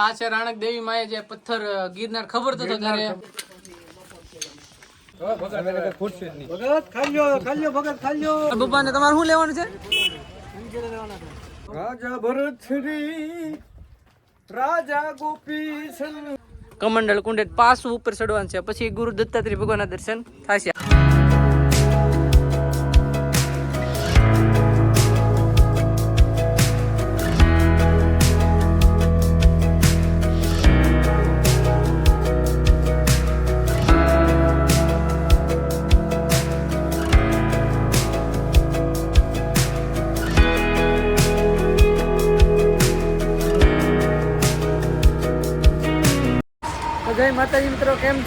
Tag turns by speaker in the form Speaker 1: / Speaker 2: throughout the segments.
Speaker 1: આ છે રાણક દેવી માએ જે પથ્થર ગિરનાર ખબર તો ત્યારે.
Speaker 2: ખાલ્યો
Speaker 1: બપ્પાને તમારે શું લેવાનું છે?
Speaker 2: રાજા ભરત શ્રી રાજા ગોપી
Speaker 1: કમંડળ કુંડે પાછું ઉપર ચડવાનું છે. પછી ગુરુ દત્તાત્રી ભગવાનના દર્શન થશે.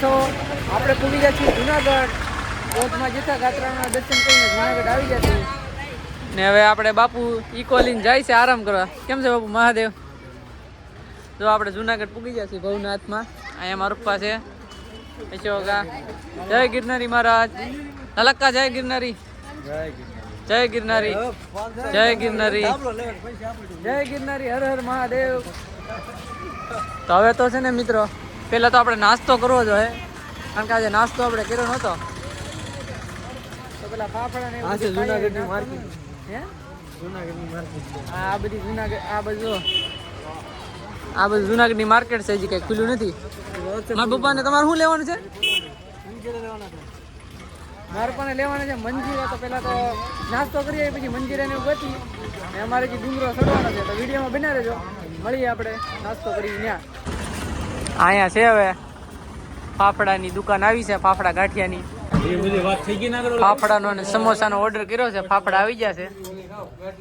Speaker 1: છો આપણે પૂરી ગયા છીએ જુનાગઢ. કોટમાં જતા ગાત્રાના દર્શન કરીને જુનાગઢ આવી ગયા છીએ. ને હવે આપણે બાપુ ઈકો લઈને જાય છે આરામ કરવા. કેમ છે બાપુ? મહાદેવ? જો આપણે જુનાગઢ પૂગી ગયા છીએ ભવનાથમાં. અહીંયા મારા પપ્પા છે. અશોકા જય ગિરનારી મહારાજ. નલક્કા જય ગિરનારી. જય ગિરનારી. જય ગિરનારી. જય ગિરનારી. હર હર મહાદેવ. તો હવે તો છે ને મિત્રો પહેલા તો આપણે નાસ્તો કરવો જોઈએ કારણ કે આજે નાસ્તો આપણે કર્યો નહોતો. તો પેલા ફાફડા ને
Speaker 2: જુનાગઢની માર્કેટ.
Speaker 1: હે?
Speaker 2: જુનાગઢની માર્કેટ
Speaker 1: આ બધી જુનાગઢ આ બધું આ બધું જુનાગઢની માર્કેટ છે હજી કઈ ખુલ્લું નથી. મારા પપ્પાને તમારે શું લેવાનું છે? મારે પણ લેવાના છે મંજીરા. તો પહેલાં તો નાસ્તો કરીએ પછી મંજીરા ને એવું ગતી. ને અમારે જે ડુંગરો ચડવાનો છે. તો વિડીયોમાં બના રહેજો મળીએ આપણે. નાસ્તો કરી ત્યાં. અહીંયા છે હવે. ફાફડાની દુકાન આવી છે, ફાફડા ગાંઠિયાની. ફાફડાનો અને સમોસાનો ઓર્ડર કર્યો છે, ફાફડા આવી ગયા છે.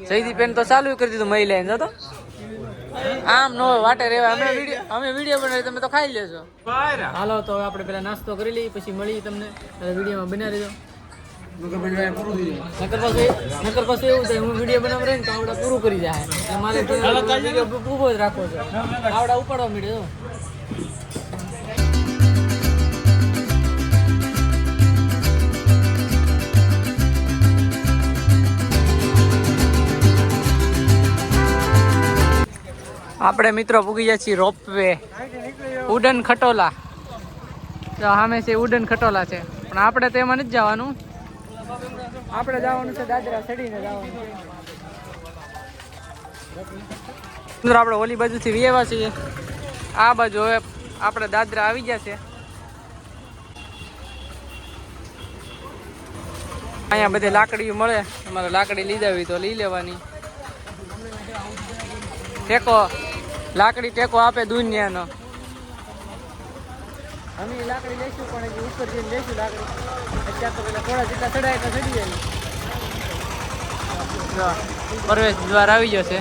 Speaker 1: જયદીપ પેન તો ચાલુ કરી દીધું મહિલા એને તો. આમ નો વાટે રેવા અમે વીડિયો અમે વીડિયો બનાવી, તમે તો ખાઈ લેજો. હાલો, તો હવે આપણે પેલા નાસ્તો કરી લઈએ, પછી મળીએ તમને. વિડીયોમાં બના રહેજો. નકર પાછું એવું થાય, હું વીડિયો બનાવ રહીને તો આવડા પૂરું કરી જાય. મારે જ રાખો છો. આવડા ઉપાડવા મળ્યો આપણે મિત્રો પૂગી જાય છીએ રોપવે. ઉડન ખટોલા. તો સામે છે ઉડન ખટોલા છે. પણ આપણે તેમાં નથી જવાનું. આપણે જવાનું છે દાદરા ચડીને જવાનું. આપણે ઓલી બાજુથી વિયેવા છીએ. આ બાજુ હવે આપણે દાદરા આવી ગયા છે. અહીંયા બધી લાકડી મળે. તમારે લાકડી લીધા હોય તો લઈ લેવાની. ટેકો. લાકડી ટેકો આપે દુનિયાનો. અમે લાકડી લઈશું પણ ઉપર જઈને લઈશું લાકડી. અત્યારે તો પેલા થોડા જેટલા ચડાય તો ચડી જાય. પ્રવેશ દ્વાર આવી ગયો છે.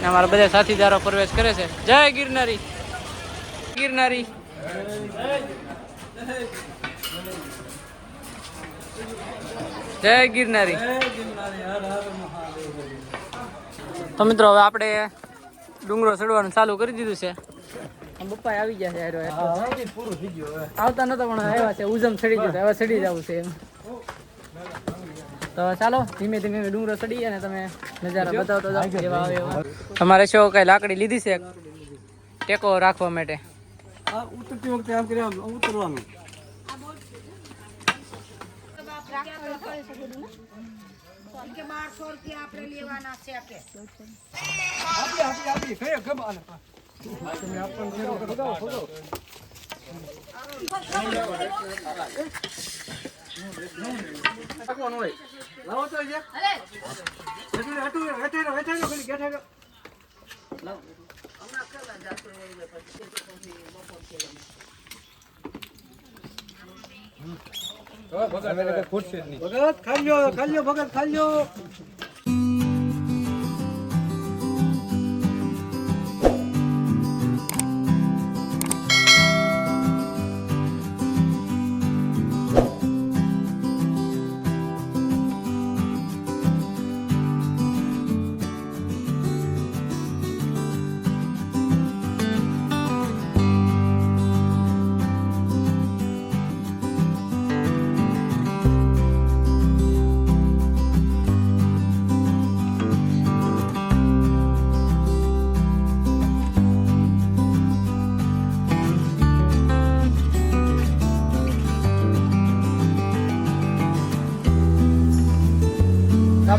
Speaker 1: ને અમારા બધા સાથીદારો પ્રવેશ કરે છે. જય ગિરનારી. ગિરનારી. જય ગિરનારી. તો મિત્રો હવે આપણે ડુંગરો ચડવાનું ચાલુ કરી દીધું છે. બપ્પા આવી ગયા છે હારો. હારો.
Speaker 2: પૂરું થઈ ગયું હવે.
Speaker 1: આવતા નતા પણ આવ્યા છે. ઉજમ ચડી ગયું છે. હવે ચડી જવું છે એમ. તો ચાલો ધીમે ધીમે ડુંગરો ચડી અને તમે નજારા બતાવતો જાઓ. જેવા આવે એવા તમારે શો કઈ લાકડી લીધી છે? ટેકો રાખવા માટે.
Speaker 2: ઉતરતી વખતે આમ કરી આમ ઉતરવાનું. આપી ભગત ખાલ્યો ખાલ્યો ભગત ખાલ્યો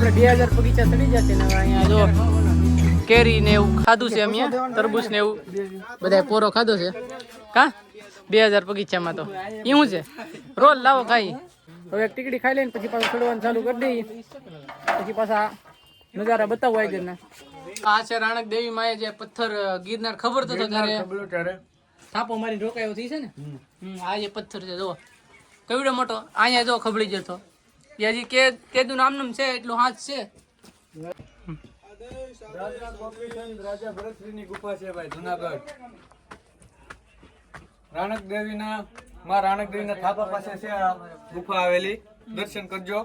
Speaker 1: આપણે બે હજાર બગીચા ચડી જશે ને અહીંયા જો કેરી ને એવું ખાધું છે અમે તરબૂચ ને એવું. બધાય પોરો ખાધો છે? કા? બે હજાર બગીચામાં તો. એવું છે? રોલ લાવો ખાઈ હવે એક ટીકડી ખાઈ લઈને પછી પાછું ચડવાનું ચાલુ કરી દઈએ. પછી પાછા નજારા બતાવો આગળના. આ છે રાણક દેવી માએ જે પથ્થર ગિરનાર ખબર તો ત્યારે થાપો મારી રોકાયો થઈ છે ને? આ જે પથ્થર છે જો કેવડો મોટો? અહીંયા જો ખબડી જતો એ હજી કે કેદું નામનું છે એટલું હાથ છે.
Speaker 2: રાજા ભરતશ્રીની ગુફા છે ભાઈ જુનાગઢ રાણક દેવીના માં રાણક દેવીના થાપા પાસે છે આ ગુફા આવેલી. દર્શન કરજો.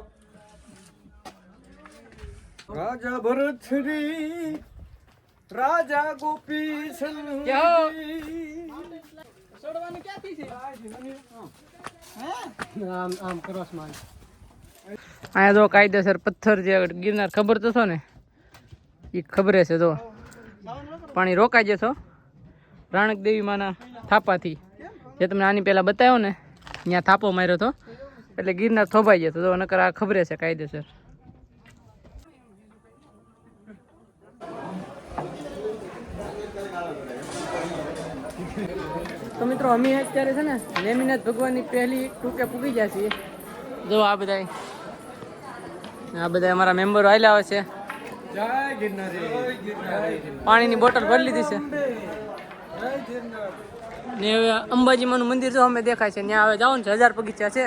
Speaker 2: રાજા ભરતશ્રી રાજા ગોપીચંદ
Speaker 1: યો. આમ આમ ક્રોસમાં અહીંયા જો કાયદેસર પથ્થર જે ગિરનાર, ખબર તો છો ને? એ ખબરે છે, જો. પાણી રોકાઈ જશો રાણક દેવી માના થાપાથી. જે તમને આની પહેલાં બતાવ્યો ને ત્યાં થાપો માર્યો હતો એટલે ગિરનાર થોભાઈ જતો તો નકર આ ખબરે છે કાયદેસર તો મિત્રો, અમે અત્યારે છે ને નેમિનાથ ભગવાનની પહેલી ટૂંકે પૂગી ગયા છીએ. જો આ બધા આ બધા અમારા મેમ્બરો આવેલા આવે છે. પાણીની બોટલ ભરી લીધી છે. ને હવે અંબાજીમાનું મંદિર તો અમે દેખાય છે. ત્યાં હવે જાઓ ને હજાર બગીચા છે.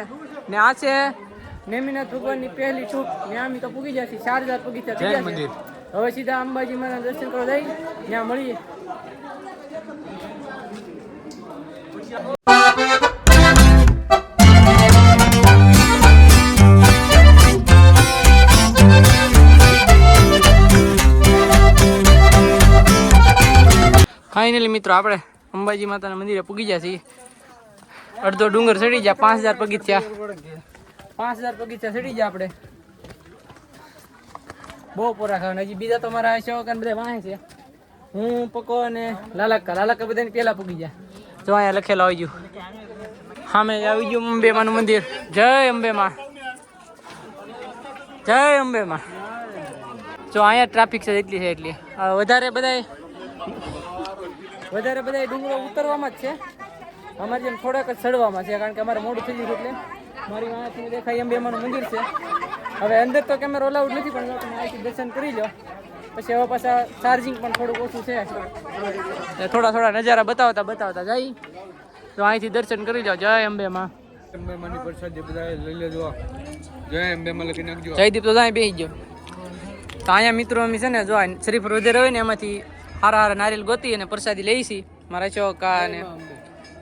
Speaker 1: ને આ છે નેમિનાથ ભગવાનની પહેલી છૂટ. ત્યાં અમે તો પૂગી જાય છીએ. ચાર હજાર બગીચા ગયા હવે સીધા અંબાજીમાના દર્શન કરવા જઈ. ત્યાં મળીએ. ફાઇનલી મિત્રો, આપણે અંબાજી માતાના મંદિરે પૂગી ગયા છીએ. અડધો ડુંગર ચડી ગયા, પાંચ હજાર પગીચા પાંચ હજાર પગીચા ચડી ગયા આપણે. બહુ પોરા ખાવાના. હજી બીજા તો મારા શોખ બધા વાંહે છે. હું પકો અને લાલાકા લાલાકા બધાને પહેલા પૂગી ગયા. જો અહીંયા લખેલા આવી ગયું. સામે આવી ગયું અંબે માનું મંદિર. જય અંબે માં. જય અંબે માં. જો અહીંયા ટ્રાફિક છે એટલી છે એટલી. વધારે બધાય વધારે બધા ડુંગરો ઉતરવામાં જ છે. અમારે જેમ થોડાક જ ચડવામાં છે કારણ કે અમારે મોડું થઈ ગયું એટલે મારી વાંચી દેખાય એમ બેમાનું મંદિર છે. હવે અંદર તો કેમેરો અલાઉડ નથી પણ તમે અહીંથી દર્શન કરી લો. પછી હવે પાછા ચાર્જિંગ પણ થોડુંક ઓછું છે. થોડા થોડા નજારા બતાવતા બતાવતા જાય. તો અહીંથી દર્શન કરી લો. જય અંબે માં.
Speaker 2: અંબે બધા લઈ લેજો. જય અંબે લખી નાખજો.
Speaker 1: જયદીપ તો જાય બેસી ગયો. તો અહીંયા મિત્રો અમે છે ને જો શરીફ વધારે હોય ને એમાંથી હારા હારા નારિયેલ ગોતી અને પ્રસાદી લઈ છી મારા ચોકા અને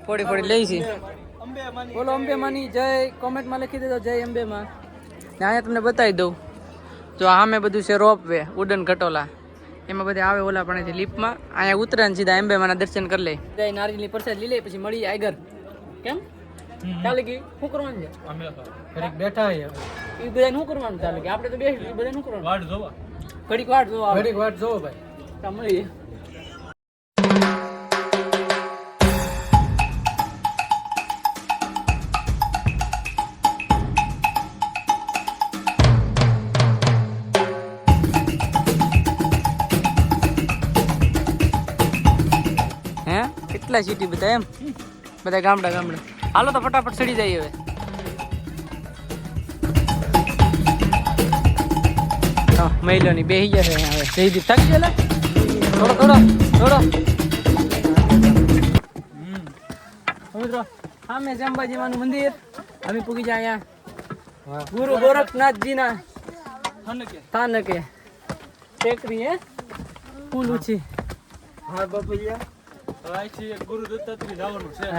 Speaker 1: ફોડી ફોડી લઈ છી. બોલો અંબે માની જય. કોમેન્ટમાં લખી દેજો જય અંબે માં ને અહીંયા તમને બતાવી દઉં. જો આમે બધું છે રોપ વે ઉડન ઘટોલા. એમાં બધા આવે ઓલા પણ લીપમાં અહીંયા ઉતરે ને સીધા અંબે માના દર્શન કરી લે. જય નારિયેલની પ્રસાદ લઈ લે પછી મળી આગળ. કેમ? ચાલે કે શું કરવાનું છે?
Speaker 2: ઘડીક બેઠા છે
Speaker 1: એ બધાને શું કરવાનું ચાલે કે? આપણે તો બેસી બધાને શું કરવાનું?
Speaker 2: વાટ જોવા.
Speaker 1: ઘડીક વાટ જોવા
Speaker 2: ઘડીક વાટ જોવો ભાઈ.
Speaker 1: તો કેટલા સિટી બધા એમ? બધા ગામડા ગામડા. હાલો તો ફટાફટ ચડી જાય હવે. હા, મહિલોની બેહી જશે હવે. જયદીપ થાકી ગયેલા? થોડો થોડો થોડો. મિત્રો સામે છે મંદિર. અમે પૂગી જાય અહીંયા. ગુરુ ગોરખનાથજીના સ્થાનકે ટેકરી હે? ફૂલ ઊંચી
Speaker 2: હા બાપૈયા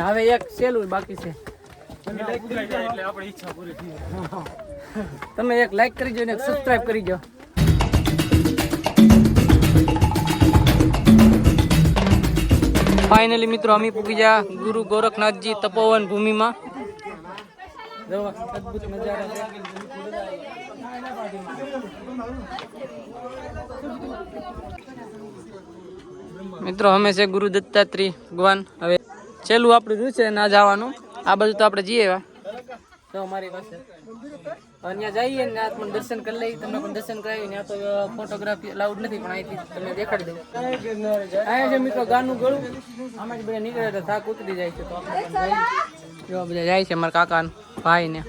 Speaker 1: હવે એક સેલું બાકી છે.
Speaker 2: તમે લાઈક કરી જાય એટલે આપણી ઈચ્છા પૂરી થઈ જાય.
Speaker 1: તમે એક લાઈક કરી ને એક સબસ્ક્રાઇબ કરી દો. ફાઇનલી મિત્રો અમે પૂગી ગયા ગુરુ ગોરખનાથજી તપોવન ભૂમિમાં. જો નજારા છે મિત્રો અમે છે ગુરુ દત્તાત્રી ભગવાન. હવે છેલ્લું આપણું છે ના જવાનું. આ બાજુ તો આપણે જઈએ એવા તો અમારી પાસે. અહીંયા જઈએ ને ત્યાં પણ દર્શન કરી લઈએ. તમને પણ દર્શન કરાવી ત્યાં તો ફોટોગ્રાફી અલાઉડ નથી પણ અહીંથી તમને દેખાડી દઉં. અહીંયા છે મિત્રો ગાનું ગળું. આમાં જ બધા નીકળે તો થાક ઉતરી જાય છે તો જો બધા જાય છે મારા કાકા ભાઈ ને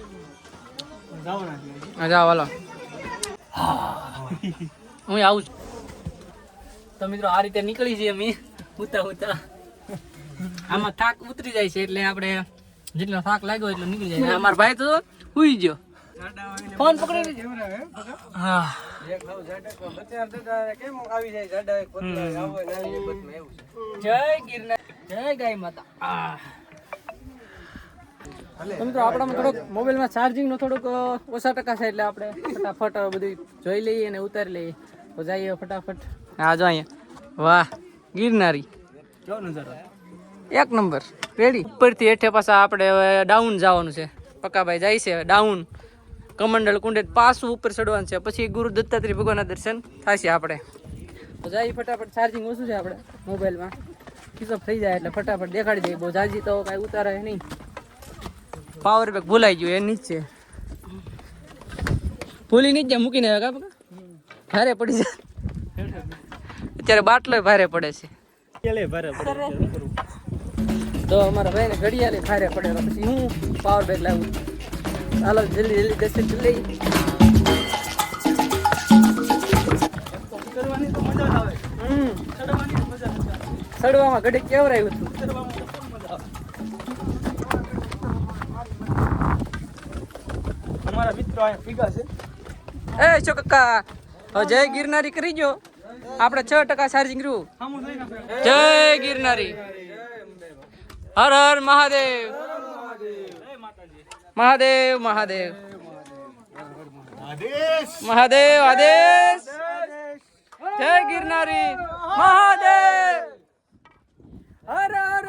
Speaker 1: જાઓ હાલો. હું આવું છું. તો મિત્રો આ રીતે નીકળી જઈએ અમે ઉતા ઉતા. આમાં થાક ઉતરી જાય છે એટલે આપણે જેટલો થાક લાગ્યો એટલો નીકળી જાય. અમાર ભાઈ તો સુઈ ગયો. ફોન પકડી હા. મિત્રો આપણામાં થોડોક મોબાઈલમાં ચાર્જિંગનો થોડોક ઓછા ટકા છે એટલે આપણે ફટાફટ બધું જોઈ લઈએ અને ઉતારી લઈએ. તો જઈએ ફટાફટ. હા, જો અહીંયા. વાહ, ગિરનારી. એક નંબર. રેડી ઉપરથી હેઠે પાછા આપણે હવે ડાઉન જવાનું છે. પક્કાભાઈ જાય છે ડાઉન કમંડળ કુંડે પાછું ઉપર ચડવાનું છે. પછી ગુરુ દત્તાત્રી ભગવાનના દર્શન થશે આપણે. તો જાય ફટાફટ ચાર્જિંગ ઓછું છે આપણે મોબાઈલમાં ખીચો થઈ જાય એટલે ફટાફટ દેખાડી દઈએ. બહુ જાજી તો કાંઈ ઉતારે નહીં. પાવર બેક ભૂલાઈ ગયું એ નીચે ભૂલી નીચે મૂકીને આવ્યા કા પકા? ભારે પડી જાય. અત્યારે બાટલો ભારે પડે છે. તો અમારા ભાઈને ઘડિયાળે ભારે પડે પછી હું પાવર બેગ લાવું. ચાલો જલ્દી જલ્દી કરી લઈ. હમ. ચડવામાં ઘડી કેવરાયું હતું.
Speaker 2: અમારા મિત્રો અહીંયા ભેગા છે.
Speaker 1: એ છો કાકા જય ગિરનારી કરી જો આપણે છ ટકા ચાર્જિંગ રહ્યું જય ગિરનારી. હર હર મહાદેવ. મહાદેવ મહાદેવ. મહાદેવ આદેશ. જય ગિરનારી. મહાદેવ. હર હર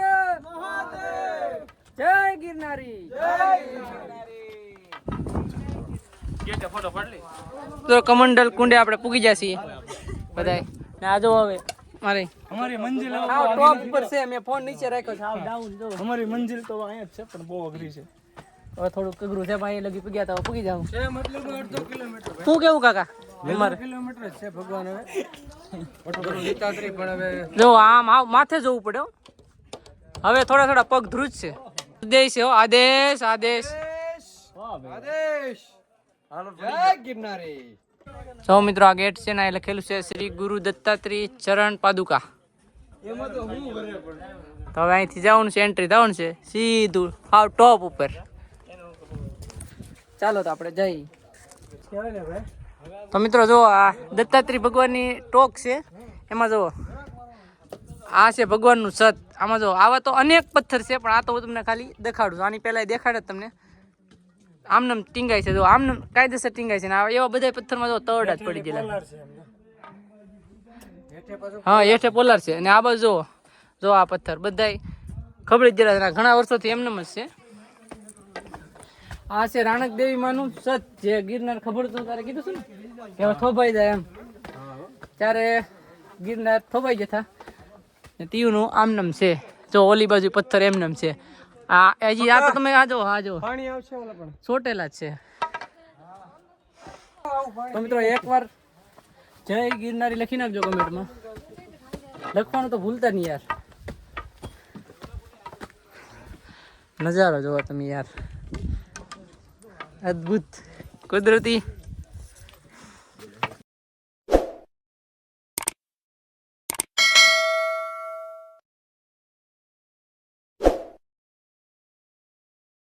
Speaker 1: જય ગિરનારી. તો કમંડલ કુંડે આપણે પૂગી જશે બધાય. ને આ જો હવે. મારે.
Speaker 2: અમારી મંજિલ
Speaker 1: આવ ટોપ ઉપર છે મેં ફોન નીચે રાખ્યો છે. આવ ડાઉન જો.
Speaker 2: અમારી મંજિલ તો અહીંયા જ છે પણ બહુ અઘરી છે.
Speaker 1: હવે થોડું કગરું છે ભાઈ લગી પગ્યા તો પગી જાવ
Speaker 2: છે મતલબ અડધો કિલોમીટર
Speaker 1: તું કેવું કાકા? અમારે.
Speaker 2: કિલોમીટર છે ભગવાન હવે. પણ હવે
Speaker 1: જો આમ આવ માથે જવું પડ્યો હવે થોડા થોડા પગ ધ્રુજ છે. આદેશ છે હો આદેશ આદેશ.
Speaker 2: આદેશ. હાલો જય ગિરનારી.
Speaker 1: જો મિત્રો, આ ગેટ છે ને એ લખેલું છે શ્રી ગુરુ દત્તાત્રેય ચરણ પાદુકા.
Speaker 2: તો
Speaker 1: હવે અહીંથી જવાનું છે એન્ટ્રી થવાનું છે, સીધું હાવ ટોપ ઉપર. ચાલો તો આપણે જઈ
Speaker 2: કહેવાય ને ભાઈ
Speaker 1: તો મિત્રો, જો આ દત્તાત્રેય ભગવાનની ટોક છે, એમાં જો આ છે ભગવાનનું સત. આમાં જો આવા તો અનેક પથ્થર છે, પણ આ તો હું તમને ખાલી દેખાડું આની પહેલાં દેખાડે તમને. આમનામ ટીંગાય છે જો આમનામ કાયદેસર ટીંગાય છે ને એવા બધા પથ્થરમાં જો તરડા જ પડી ગયેલા.
Speaker 2: એમ
Speaker 1: હા હેઠે પોલાર છે. અને આ બાજુ જો જો આ પથ્થર બધાય ખબડી જ ગયેલા ઘણા વર્ષોથી એમનેમ જ છે. આ છે રાણક દેવી માનું સત જે ગિરનાર ખબર તો તારે કીધું છે ને? કે થોભાઈ જાય એમ. ત્યારે ગિરનાર થોભાઈ જતા. ને તીવનું આમનમ છે. જો ઓલી બાજુ પથ્થર એમનેમ છે. આ એજી આ તો તમે આજો આજો
Speaker 2: પાણી આવશે ઓલા પણ.
Speaker 1: છોટેલા છે. તો મિત્રો એકવાર જય ગિરનારી લખી નાખજો કમેન્ટમાં. લખવાનું તો ભૂલતા નહીં યાર. નજારો જોવો તમે યાર. અદ્ભુત. કુદરતી